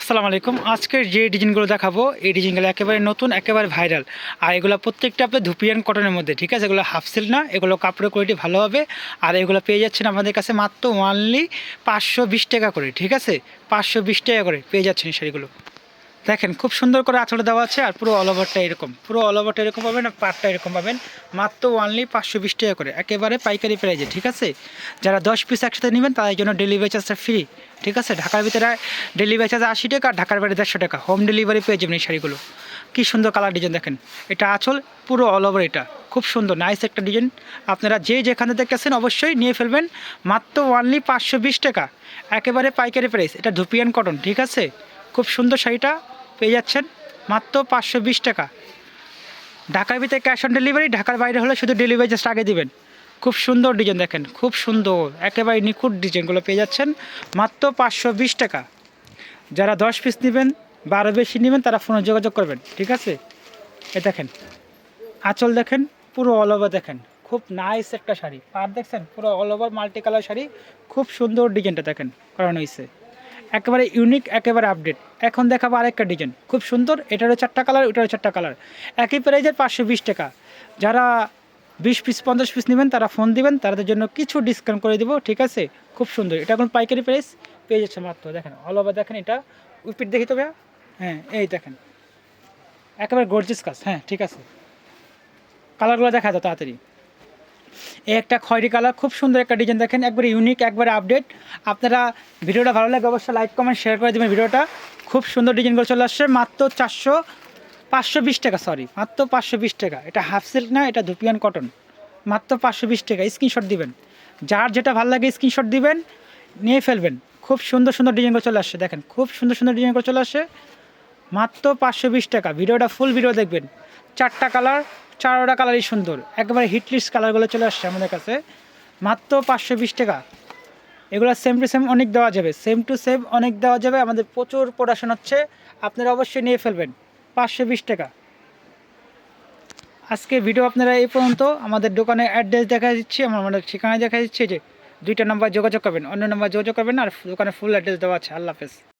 আসসালামু আলাইকুম। আজকের যে ডিজাইনগুলো দেখাবো, এই ডিজাইনগুলো একেবারে নতুন, একেবারে ভাইরাল। আর এগুলো প্রত্যেকটা আপনার ধুপিয়ান কটনের মধ্যে, ঠিক আছে? এগুলো হাফ সিল না, এগুলো কাপড়ের কোয়ালিটি ভালো হবে। আর এগুলো পেয়ে যাচ্ছেন আমাদের কাছে মাত্র ওয়ানলি পাঁচশো বিশ টাকা করে, ঠিক আছে? পাঁচশো বিশ টাকা করে পেয়ে যাচ্ছেন শাড়িগুলো। দেখেন, খুব সুন্দর করে আঁচড়ে দেওয়া আছে আর পুরো অল ওভারটা এরকম। পুরো অল ওভারটা এরকম পাবেন আর পাটটা এরকম পাবেন। মাত্র ওয়ানলি পাঁচশো বিশ টাকা করে। একেবারে পাইকারি প্রাইজে ঠিক আছে? যারা দশ পিস একসাথে নেবেন, তাদের জন্য ডেলিভারি চার্জটা ফ্রি ঠিক আছে? ঢাকার ভিতরে ডেলিভারি চার্জ আশি টাকা আর ঢাকার বাইরে দেড়শো টাকা। হোম ডেলিভারি পেয়ে যাবেন এই শাড়িগুলো। কী সুন্দর কালার ডিজাইন দেখেন। এটা আঁচল, পুরো অল ওভার এটা। খুব সুন্দর নাইস একটা ডিজাইন আপনারা যে যেখানে দেখতেছেন, অবশ্যই নিয়ে ফেলবেন। মাত্র ওয়ানলি পাঁচশো বিশ টাকা। একেবারে পাইকারি প্রাইস এটা ধুপিয়ান কটন ঠিক আছে? খুব সুন্দর শাড়িটা পেয়ে যাচ্ছেন। মাত্র পাঁচশো বিশ টাকা। ঢাকার ভিতরে ক্যাশ অন ডেলিভারি ঢাকার বাইরে হলে শুধু ডেলিভারি জাস্ট আগে দিবেন। খুব সুন্দর ডিজাইন দেখেন, খুব সুন্দর, একেবারে নিখুঁত ডিজাইনগুলো পেয়ে যাচ্ছেন। মাত্র পাঁচশো বিশ টাকা। যারা দশ পিস নেবেন বারো বেশি নেবেন, তারা ফোনে যোগাযোগ করবেন, ঠিক আছে? এ দেখেন, আঁচল দেখেন, পুরো অল ওভার দেখেন। খুব নাইস একটা শাড়ি। পার দেখছেন, পুরো all over multi colour sari, খুব সুন্দর ডিজাইনটা দেখেন, করানো হয়েছে। একেবারে ইউনিক একেবারে আপডেট এখন দেখাবো আরেকটা ডিজাইন খুব সুন্দর এটারও চারটা কালার ওটারও চারটা কালার একই প্রাইজের পাঁচশো বিশ টাকা। যারা বিশ পিস পঞ্চাশ পিস নেবেন, তারা ফোন দিবেন, তাদের জন্য কিছু ডিসকাউন্ট করে দেবো, ঠিক আছে? খুব সুন্দর। এটা এখন পাইকারি প্রাইস পেয়ে যাচ্ছে মাত্র, দেখেন অল ওভার দেখেন এটা। উইপিট দেখি তো ভাইয়া? হ্যাঁ এই দেখেন। একেবারে গর্জিস কাজ হ্যাঁ ঠিক আছে। কালারগুলো দেখা যায় তাড়াতাড়ি। এই একটা খয়েরি কালার, খুব সুন্দর একটা ডিজাইন দেখেন, একবারে ইউনিক একবারে আপডেট আপনারা ভিডিওটা ভালো লাগে অবশ্যই লাইক কমেন্ট শেয়ার করে দেবেন ভিডিওটা। খুব সুন্দর ডিজাইনগুলো চলে আসছে, মাত্র চারশো, পাঁচশো বিশ টাকা সরি মাত্র পাঁচশো বিশ টাকা। এটা হাফ সিল্ক না, এটা ধুপিয়ান কটন মাত্র পাঁচশো বিশ টাকা স্ক্রিনশট দিবেন। যার যেটা ভালো লাগে স্ক্রিনশট দিবেন, নিয়ে ফেলবেন। খুব সুন্দর সুন্দর ডিজাইনগুলো চলে আসছে, দেখেন, খুব সুন্দর সুন্দর ডিজাইনগুলো চলে আসছে। মাত্র পাঁচশো বিশ টাকা, ভিডিওটা ফুল ভিডিও দেখবেন। চারটা কালার চারোটা কালারই সুন্দর। একবারে হিটলিস্ট কালারগুলো চলে আসছে আমাদের কাছে। মাত্র পাঁচশো বিশ টাকা। এগুলো সেম টু সেম অনেক দেওয়া যাবে। সেম টু সেম অনেক দেওয়া যাবে। আমাদের প্রচুর প্রোডাকশন হচ্ছে। আপনারা অবশ্যই নিয়ে ফেলবেন। পাঁচশো বিশ টাকা। আজকে ভিডিও আপনারা এই পর্যন্ত। আমাদের দোকানে অ্যাড্রেস দেখা দিচ্ছি। আমার আমাদের ঠিকানা দেখা দিচ্ছে। যে দুইটা নাম্বার যোগাযোগ করবেন। অন্য নাম্বার যোগাযোগ করবেন আর দোকানে ফুল অ্যাড্রেস দেওয়া আছে। আল্লাহ হাফেজ।